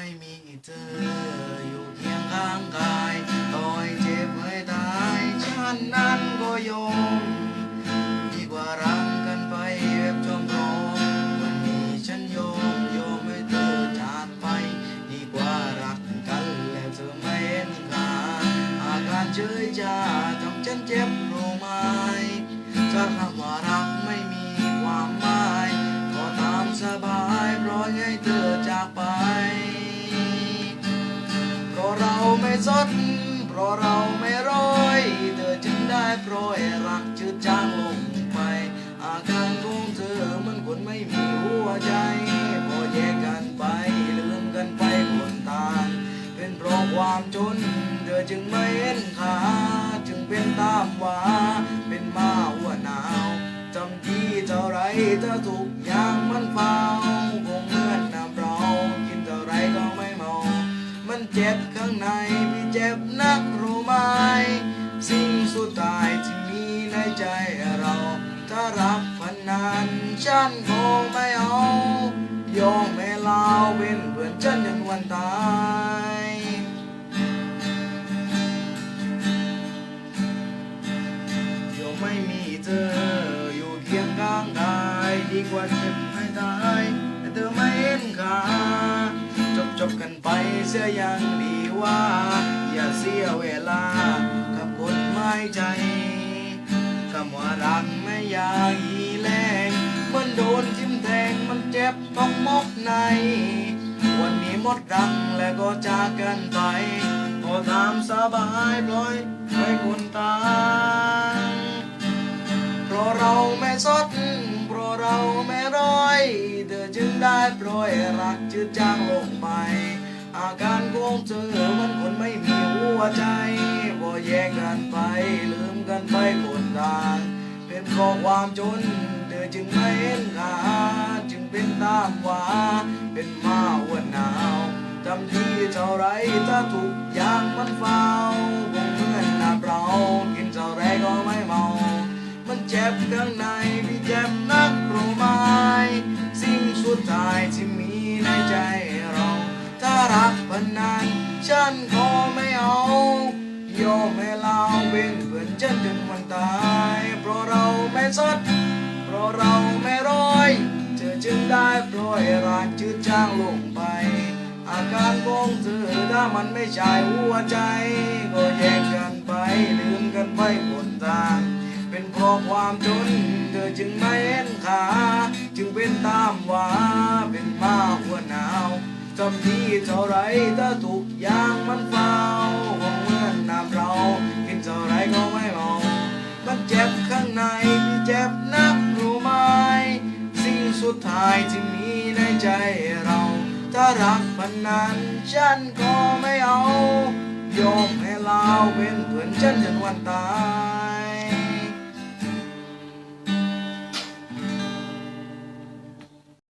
ไม่มีเธออยู่เคียงข้างกายต่อยเจ็บให้ตายฉันนั้นก็ยอมดีกว่ารักกันไปแบบจอมรอมวันนี้ฉันยอมยอมให้เธอจากไป ดีกว่ารักกันแล้วเธอไม่เห็นค่าอาการเฉยชาทำฉันเจ็บรู้ไหมถ้าหากว่ารัก ไม่สด เพราะเราไม่ร้อย เธอจึงได้โปรยรักจืดจางลงไป อาการของเธอเหมันคนไม่มีหัวใจ พอแยกกันไปลืมกันไปคนต่าง เป็นเพราะความจน เธอจึงไม่เห็นค่าจึงเป็นตามว่าเป็นมาหัวหนาวจำที่เท่าไรเธอทุกอย่างมันเฝ้า ฉันคงไม่เอายอมให้ลาวเป็นเพื่อนฉันจนวันตายเดี๋ยวไม่มีเธออยู่เคียงข้างกายดีกว่าเจ็บให้ตายแต่เธอไม่เห็นค่าจบจบกันไปเสียยังดีว่า อย่าเสียเวลากับคนไม่ใจคำว่ารักไม่อยากอีแรงมัน โดนจิ้มแทงมันเจ็บต้องมกใน วันนี้หมดรังแล้วก็จากกันไปก็ตามสบายปล่อยให้คนตายเพราะเราไม่สดเพราะเราไม่ร้อย เธอจึงได้โปรยรักจืดจางลงไป อาการของเธอมันคนไม่มีหัวใจพอแยกกันไปลืมกันไปคนต่างเป็นเพราะความจน จึงไม่เห็นค่าจึงเป็นตามว่าเป็นมาหัวหนาวจำที่เท่าไรถ้าทุกอย่างมันเฝ้าคงเหมือนน้ำเรา กินเท่าไรก็ไม่เมา มันเจ็บข้างในพี่เจ็บนักรู้ไหมสิ่งสุดท้ายที่มีในใจเรา ถ้ารักพันนานฉันขอไม่เอายอมให้เราเป็นเพื่อนฉันจนวันตาย เพราะเราไม่สด จึงได้โปรยรักจืดจางลงไป อาการของเธอถ้ามันไม่ใช่หัวใจ ก็แยกกันไปลืมกันไปคนต่างเป็นเพราะความจน เธอจึงไม่เห็นค่าจึงเป็นตามว่าเป็นมาหัวหนาวจำที่เท่าไรถ้าทุกอย่างมันเฝ้าคงเมื่อนน้ำเรา กินเท่าไรก็ไม่เมามันเจ็บข้างในายที่มีในใจเรา ถ้ารักพันนั้นฉันก็ไม่เอา ยอมให้เราเป็นเพื่อนฉันจนวันตาย